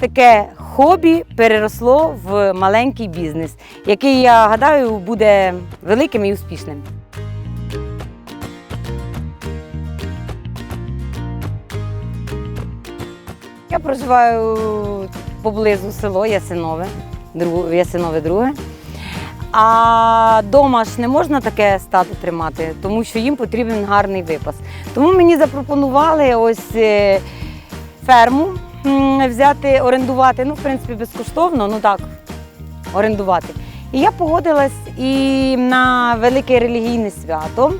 Таке хобі переросло в маленький бізнес, який, я гадаю, буде великим і успішним. Я проживаю поблизу село Ясинове, Ясинове друге. А вдома ж не можна таке стадо тримати, тому що їм потрібен гарний випас. Тому мені запропонували ось е, ферму взяти, орендувати. Ну, в принципі, безкоштовно, ну так, орендувати. І я погодилась і на велике релігійне свято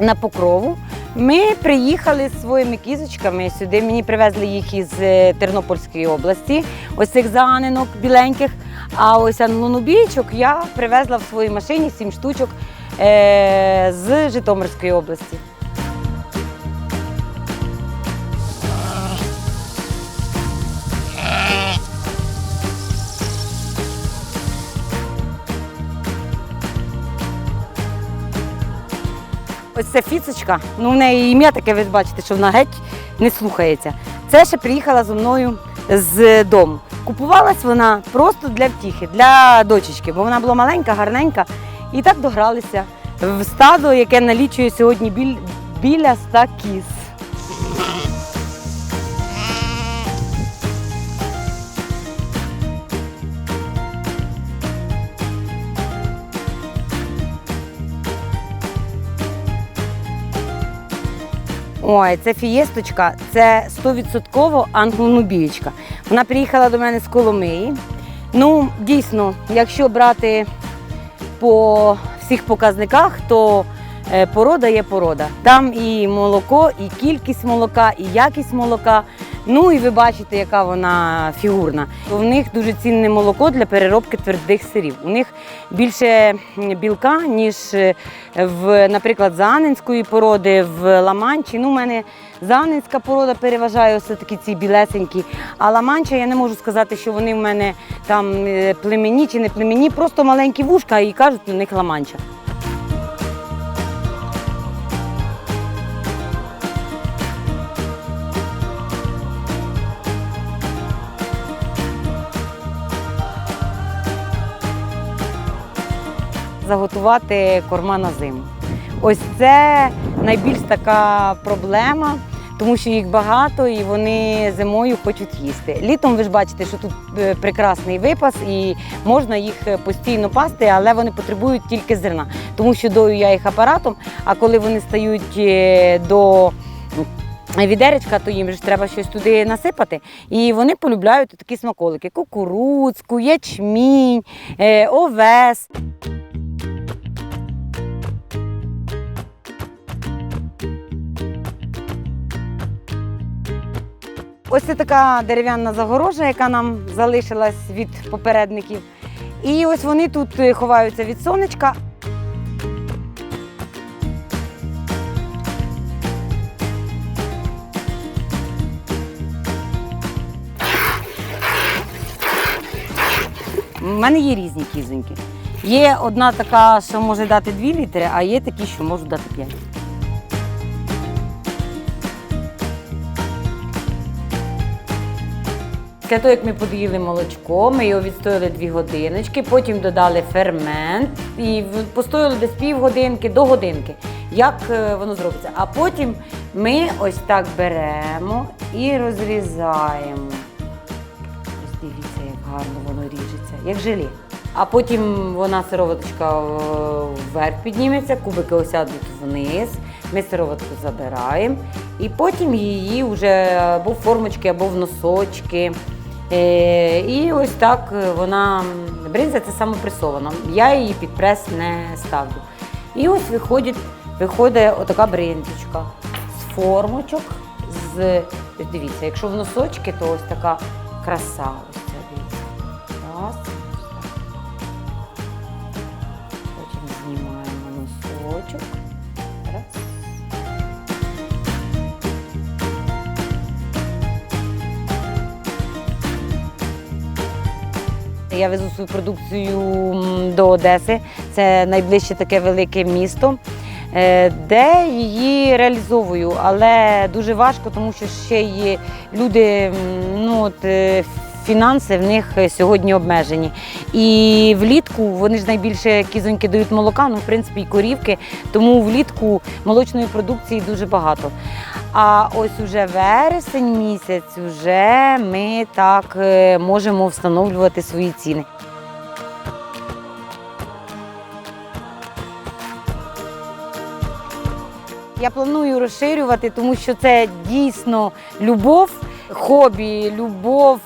на покрову. Ми приїхали з своїми кізочками сюди. Мені привезли їх із е, Тернопільської області, ось цих заганинок біленьких. А ось анлонубійчок я привезла в своїй машині сім штучок е- з Житомирської області. Ось ця фіцочка, ну в неї ім'я таке, ви бачите, що вона геть не слухається. Це ще приїхала зі мною з дому. Купувалась вона просто для втіхи, для дочечки, бо вона була маленька, гарненька. І так догралися в стадо, яке налічує сьогодні біль, біля ста кіз. Ой, це фієсточка, це 100% англонубієчка. Вона приїхала до мене з Коломиї. Ну, дійсно, якщо брати по всіх показниках, то е, порода є порода. Там і молоко, і кількість молока, і якість молока. Ну і ви бачите, яка вона фігурна. В них дуже цінне молоко для переробки твердих сирів. У них більше білка, ніж е, в, наприклад, заанинської породи, в ламанчі. Ну, у мене заанинська порода переважає все таки ці білесенькі. А ламанча я не можу сказати, що вони в мене там е, племені чи не племені, просто маленькі вушка і кажуть у них ламанча. Заготувати корма на зиму. Ось це найбільш така проблема, тому що їх багато і вони зимою хочуть їсти. Літом ви ж бачите, що тут е, прекрасний випас і можна їх е, постійно пасти, але вони потребують тільки зерна, тому що дою я їх апаратом, а коли вони стають е, до Відеречка, то їм ж треба щось туди насипати. І вони полюбляють такі смаколики: кукурудзку, ячмінь, овес. Ось це така дерев'яна загорожа, яка нам залишилась від попередників. І ось вони тут е, ховаються від сонечка. У мене є різні кізоньки. Є одна така, що може дати 2 літри, а є такі, що можуть дати 5. Після того, як ми подоїли молочко, ми його відстояли 2 годиночки, потім додали фермент і постояли десь півгодинки до годинки. Як е, воно зробиться? А потім ми ось так беремо і розрізаємо. Ось дивіться, як гарно воно ріжеться, як желе. А потім вона сироваточка е, вверх підніметься, кубики осядуть вниз. Ми сироватку забираємо і потім її вже або в формочки, або в носочки. Е, і ось так е, вона бринза це самопресована. Я її під прес не ставлю. І ось виходить, виходить отака бринзочка з формочок. З, дивіться, якщо в носочки, то ось така краса. Ось ця дивіться. Раз, Я везу свою продукцію до Одеси. Це найближче таке велике місто. е, де її реалізовую, але дуже важко, тому що ще є люди, ну от. Фінанси в них е, сьогодні обмежені. І влітку вони ж найбільше кізоньки дають молока, ну в принципі і корівки, тому влітку молочної продукції дуже багато. А ось уже вересень місяць, вже ми так е, можемо встановлювати свої ціни. Я планую розширювати, тому що це дійсно любов, хобі, любов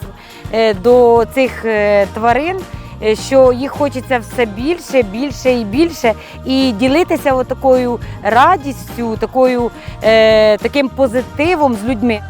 до цих е, тварин. е, Що їх хочеться все більше, більше і більше, і ділитися такою радістю, такою, е, таким позитивом з людьми.